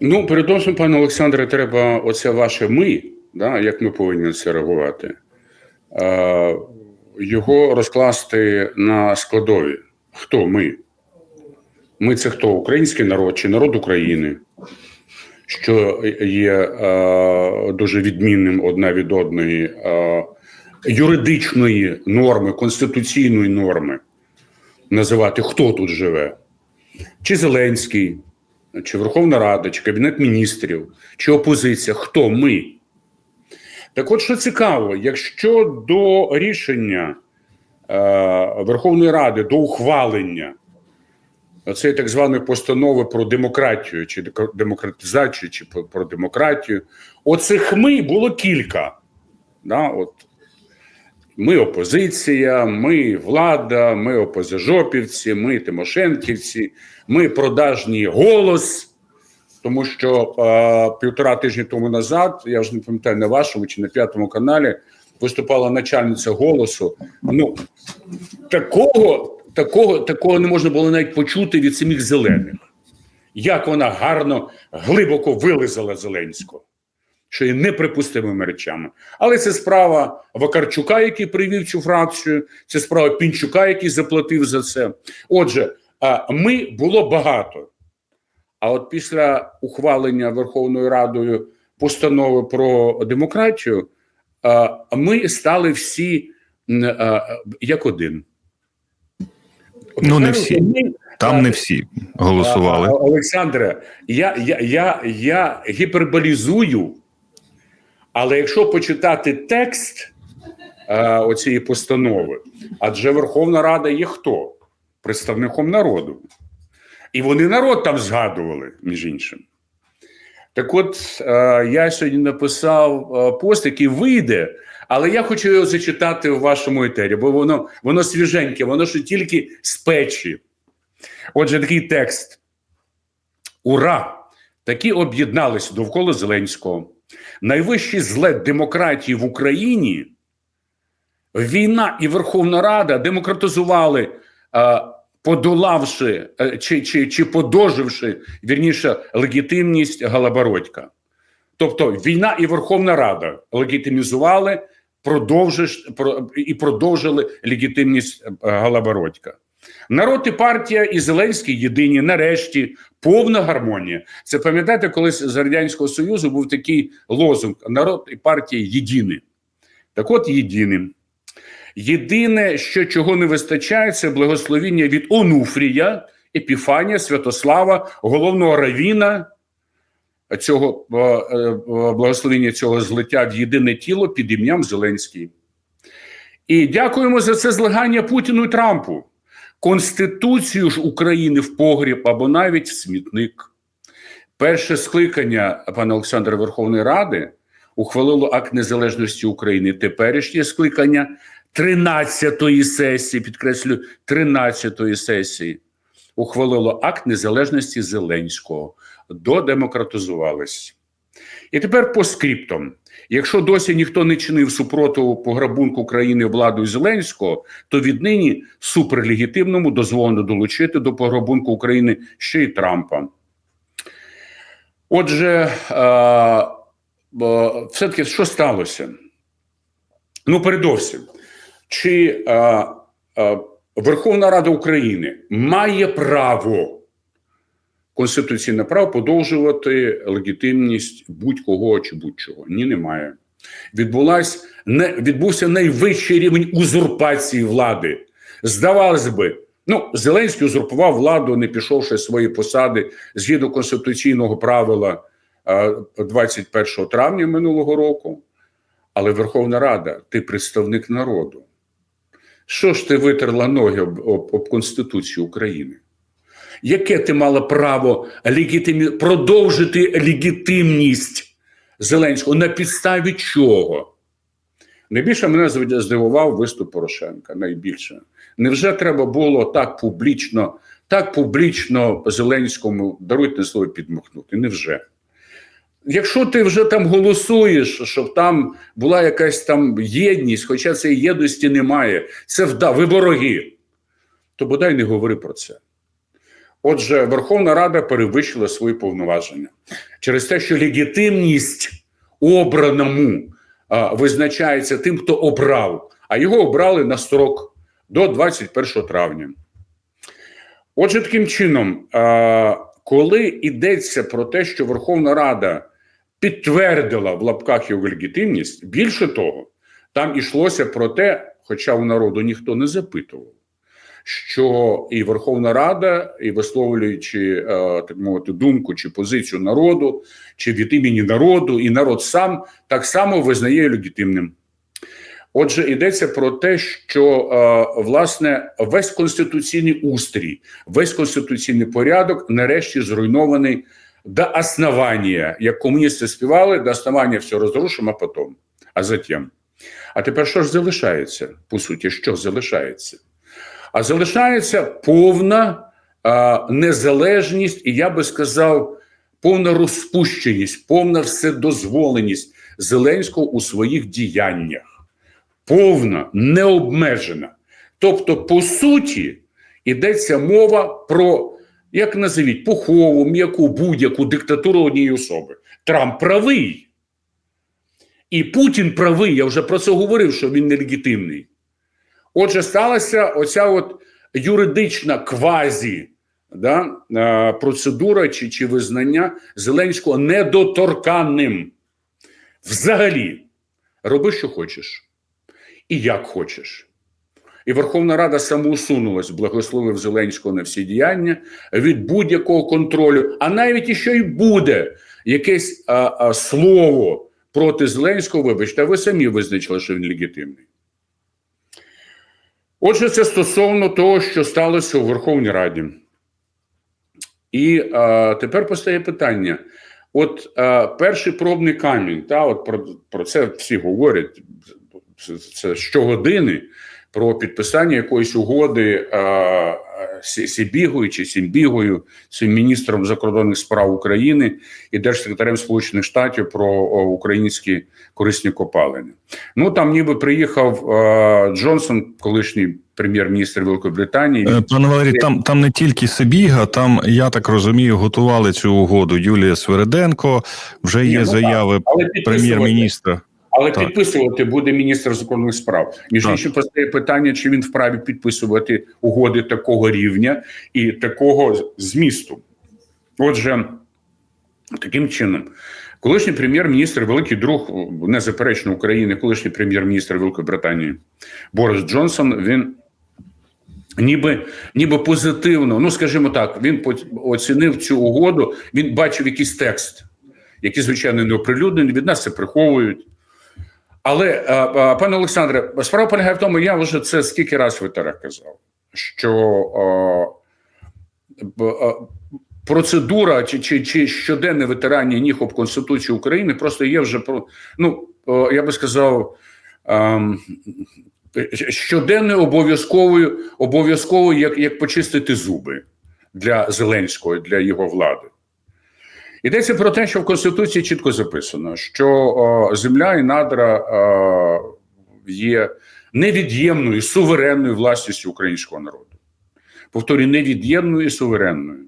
Ну, передовсім, пане Олександре, треба оце ваше ми, да, як ми повинні це реагувати, е, його розкласти на складові. Хто ми? Ми це хто? Український народ чи народ України, що є е, дуже відмінним одна від одної е, юридичної норми, конституційної норми, називати хто тут живе, чи Зеленський, чи Верховна Рада, чи Кабінет міністрів, чи опозиція. Хто ми? Так от що цікаво, якщо до рішення е, Верховної Ради, до ухвалення цієї так званої постанови про демократію, чи демократизацію, чи про, демократію, оцих ми було кілька. Да, от. Ми опозиція, ми влада, ми опозижопівці, ми Тимошенківці, ми продажній голос. Тому що е, півтора тижні тому назад, я вже не пам'ятаю на вашому чи на п'ятому каналі, виступала начальниця голосу. Ну такого, такого, такого не можна було навіть почути від самих зелених. Як вона гарно, глибоко вилизала Зеленського, що є неприпустимими речами. Але це справа Вакарчука, який привів цю фракцію, це справа Пінчука, який заплатив за це. Отже, ми було багато. А от після ухвалення Верховною Радою постанови про демократію, ми стали всі як один. Ну, не всі. Там не всі голосували. Олександре, я, я, я, я гіперболізую, але якщо почитати текст е, оцієї постанови, адже Верховна Рада є хто? Представником народу. І вони народ там згадували, між іншим. Так от, е, я сьогодні написав е, пост, який вийде, але я хочу його зачитати в вашому етері, бо воно, воно свіженьке, воно ще тільки з печі. Отже, такий текст. Ура! Такі об'єднались довкола Зеленського. Найвищий злет демократії в Україні. Війна і Верховна Рада демократизували, е, подолавши е, чи, чи, чи подоживши вірніше легітимність Галабородька. Тобто війна і Верховна Рада легітимізували продовжиш, і продовжили легітимність е, Галабородька. Народ і партія і Зеленський єдині. Нарешті повна гармонія. Це пам'ятаєте, колись з радянського союзу був такий лозунг: народ і партія єдині. Так, от єдиним. Єдине, що чого не вистачає, це благословіння від Онуфрія, Епіфанія, Святослава, головного равіна цього е, е, благословіння цього злиття в єдине тіло під ім'ям Зеленський. І дякуємо за це злагання Путіну і Трампу. Конституцію ж України в погріб або навіть в смітник. Перше скликання пана Олександра Верховної Ради ухвалило акт незалежності України. Теперішнє скликання 13-ї сесії, підкреслю, 13-ї сесії ухвалило акт незалежності Зеленського. Додемократизувались. І тепер по скриптам. Якщо досі ніхто не чинив супротиву пограбунку країни владою Зеленського, то віднині суперлегітимному дозволено долучити до пограбунку України ще й Трампа. Отже, е, все-таки що сталося? Ну, передовсім, чи е, е, Верховна Рада України має право, конституційне право подовжувати легітимність будь-кого чи будь-чого? Ні, немає. Відбулась, не, відбувся найвищий рівень узурпації влади. Здавалось би, ну, Зеленський узурпував владу, не пішовши з своєї посади згідно конституційного правила е, 21 травня минулого року. Але Верховна Рада, ти представник народу. Що ж ти витерла ноги об, об, об Конституцію України? Яке ти мала право легітимі... продовжити легітимність Зеленського? На підставі чого? Найбільше мене здивував виступ Порошенка. Найбільше. Невже треба було так публічно, так публічно Зеленському даруйте слово підмахнути? Невже? Якщо ти вже там голосуєш, щоб там була якась там єдність, хоча цієї єдності немає, це вда, ви вороги, то бодай не говори про це. Отже, Верховна Рада перевищила свої повноваження. через те, що легітимність обраному а, визначається тим, хто обрав, а його обрали на строк до 21 травня. Отже, таким чином, а, коли йдеться про те, що Верховна Рада підтвердила в лапках його легітимність, більше того, там ішлося про те, хоча у народу ніхто не запитував, що і Верховна Рада, і висловлюючи е, так мовити думку чи позицію народу, чи від імені народу, і народ сам так само визнає легітимним. Отже, йдеться про те, що е, власне весь конституційний устрій, весь конституційний порядок нарешті зруйнований до основання, як комуністи співали, до основання все розрушимо, а потім, а затім. А тепер що ж залишається? По суті, що залишається? А залишається повна е, незалежність, і я би сказав, повна розпущеність, повна вседозволеність Зеленського у своїх діяннях. Повна, необмежена. Тобто, по суті, йдеться мова про, як називіть, пухову, м'яку будь-яку диктатуру однієї особи. Трамп правий. І Путін правий. Я вже про це говорив, що він нелегітимний. Отже, сталася оця от юридична квазі да, е, процедура чи, чи визнання Зеленського недоторканним. Взагалі, роби, що хочеш, і як хочеш. І Верховна Рада самоусунулась, благословив Зеленського на всі діяння від будь-якого контролю, а навіть якщо й буде якесь а, а, слово проти Зеленського, вибачте, ви самі визначили, що він легітимний. Отже, це стосовно того, що сталося у Верховній Раді. І е, тепер постає питання: от е, перший пробний камінь, та, от про, про це всі говорять це, це щогодини про підписання якоїсь угоди а, Сі- Сібігою чи Сімбігою, цим міністром закордонних справ України і держсекретарем Сполучених Штатів про українські корисні копалини. Ну там ніби приїхав а, Джонсон, колишній прем'єр-міністр Великої Британії. Е, Пане Валерій, там, там не тільки Сибіга, там, я так розумію, готували цю угоду Юлія Свериденко. Вже Ні, є ну заяви прем'єр-міністра. Але Так. підписувати буде міністр закордонних справ. Між іншим, постає питання, чи він вправі підписувати угоди такого рівня і такого змісту. Отже, таким чином, колишній прем'єр-міністр, великий друг незаперечно України, колишній прем'єр-міністр Великої Британії Борис Джонсон, він. Ніби, ніби позитивно, ну скажімо так, він оцінив цю угоду. Він бачив якийсь текст, який, звичайно, не оприлюднений. Від нас це приховують. Але, е, е, пане Олександре, справа полягає в тому, я вже це скільки разів в казав, що е, процедура чи, чи, чи щоденне витирання ніг об Конституцію України просто є вже про ну я би сказав. ем, Щоденною обов'язковою обов'язковою, як, як почистити зуби для Зеленського, для його влади. Йдеться про те, що в Конституції чітко записано, що о, земля і надра о, є невід'ємною суверенною власністю українського народу. Повторюю, невід'ємною і суверенною.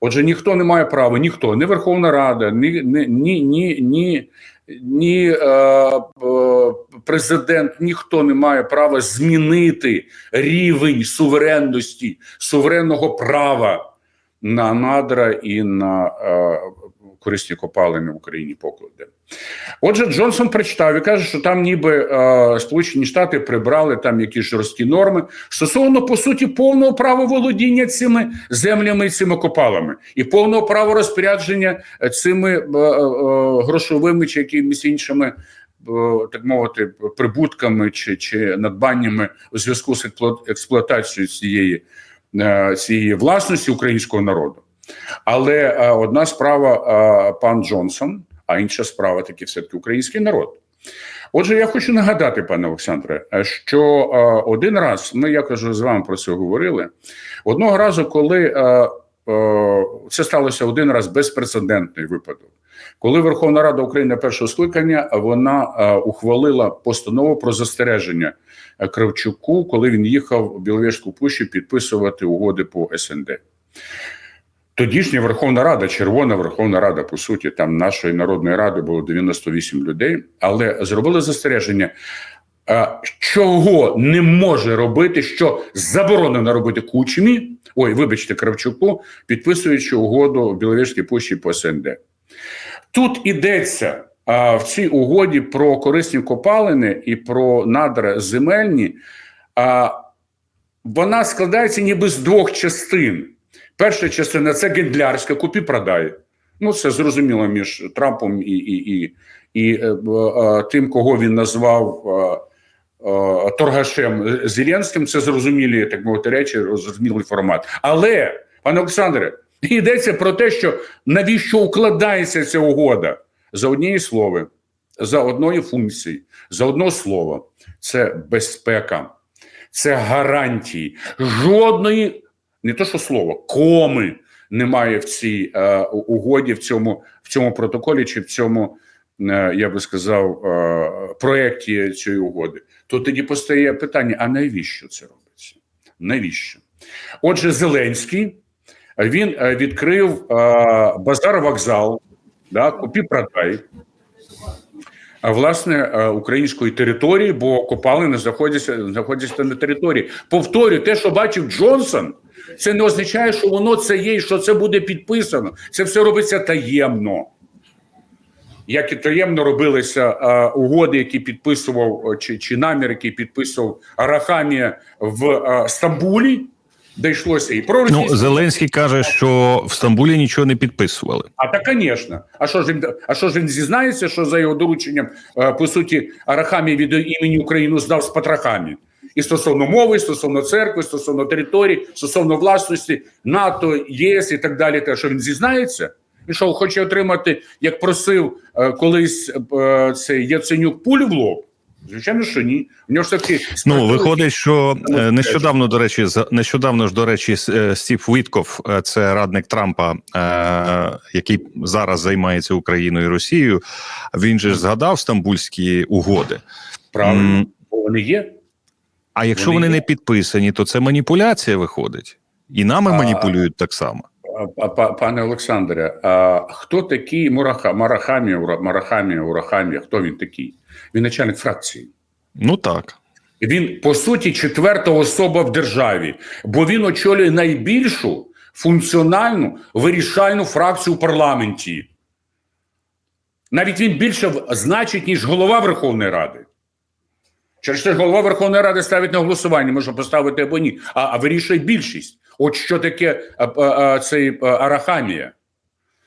Отже, ніхто не має права, ніхто, ні Верховна Рада, ні, ні, ні, ні, ні, е, е, президент, ніхто не має права змінити рівень суверенності, суверенного права на надра і на е, корисні копалини в Україні покладе. Отже, Джонсон прочитав і каже, що там ніби е, Сполучені Штати прибрали там якісь жорсткі норми стосовно по суті повного права володіння цими землями і цими копалами, і повного права розпорядження цими е, е, е, грошовими чи якимись іншими. е, Так мовити, прибутками чи, чи надбаннями у зв'язку з експлуат- експлуатацією цієї, цієї власності українського народу. Але е, одна справа е, пан Джонсон, а інша справа таки все-таки український народ. Отже, я хочу нагадати, пане Олександре, е, що е, один раз ми я кажу з вами про це говорили. Одного разу, коли е, е, це сталося один раз безпрецедентний випадок, коли Верховна Рада України першого скликання вона е, ухвалила постанову про застереження е, Кравчуку, коли він їхав у Біловежську пущу підписувати угоди по СНД. Тодішня Верховна Рада, Червона Верховна Рада, по суті, там нашої народної ради було 98 людей, але зробили застереження, е, чого не може робити, що заборонено робити кучмі, ой, вибачте, Кравчуку, підписуючи угоду в Біловежській пущі по СНД. Тут ідеться в цій угоді про корисні копалини і про надра земельні. Вона складається ніби з двох частин. Перша частина це гендлярська купі-продай. Ну, це зрозуміло між Трампом і, і, і, і е, тим, кого він назвав торгашем Зеленським. Це зрозумілі, так мовити речі, зрозумілий формат. Але, пане Олександре, йдеться про те, що навіщо укладається ця угода за однієї слови, за одної функції, за одного слова. Це безпека, це гарантії. Жодної, не то що слово, коми немає в цій е, угоді, в цьому, в цьому протоколі чи в цьому, е, я би сказав, е, проєкті цієї угоди. То тоді постає питання: а навіщо це робиться? Навіщо? Отже, Зеленський він е, відкрив базар вокзал, да, купі продай. А власне е, української території, бо копалини знаходяться, знаходяться на території. Повторю, те, що бачив Джонсон, це не означає, що воно це є, і що це буде підписано. Це все робиться таємно. Як і таємно робилися е, угоди, які підписував е, чи, чи намір, який підписував Арахамія в е, Стамбулі, де йшлося і про Ну, Зеленський каже, що в Стамбулі нічого не підписували. А так, звісно. А що ж він а що ж він зізнається, що за його дорученням е, по суті Арахамі від імені Україну здав з Патрахамі? І стосовно мови, і стосовно церкви, і стосовно території, стосовно власності, НАТО, ЄС і так далі. Те, що він зізнається, і що хоче отримати, як просив е, колись е, цей Яценюк пулю в лоб. Звичайно, що ні. В нього ж таки Ну виходить, що е, нещодавно до речі, нещодавно ж до речі, е, Стів Вітков, е, це радник Трампа, який зараз займається Україною і Росією. Він же ж згадав стамбульські угоди. правильно, бо вони є. А якщо Вони вони не підписані, то це маніпуляція виходить, і нами А- маніпулюють так само. А, па- Пане Олександре, а хто такий Мураха, Марахамія, Ура- Марахамія, Урахамія? Хто він такий? Він начальник фракції. Ну так. Він, по суті, четверта особа в державі, бо він очолює найбільшу функціональну вирішальну фракцію в парламенті. Навіть він більше значить, ніж голова Верховної Ради. Через те голова Верховної Ради ставить на голосування, може поставити або ні, а, а вирішує більшість. От що таке а, а, а, цей а, Арахамія.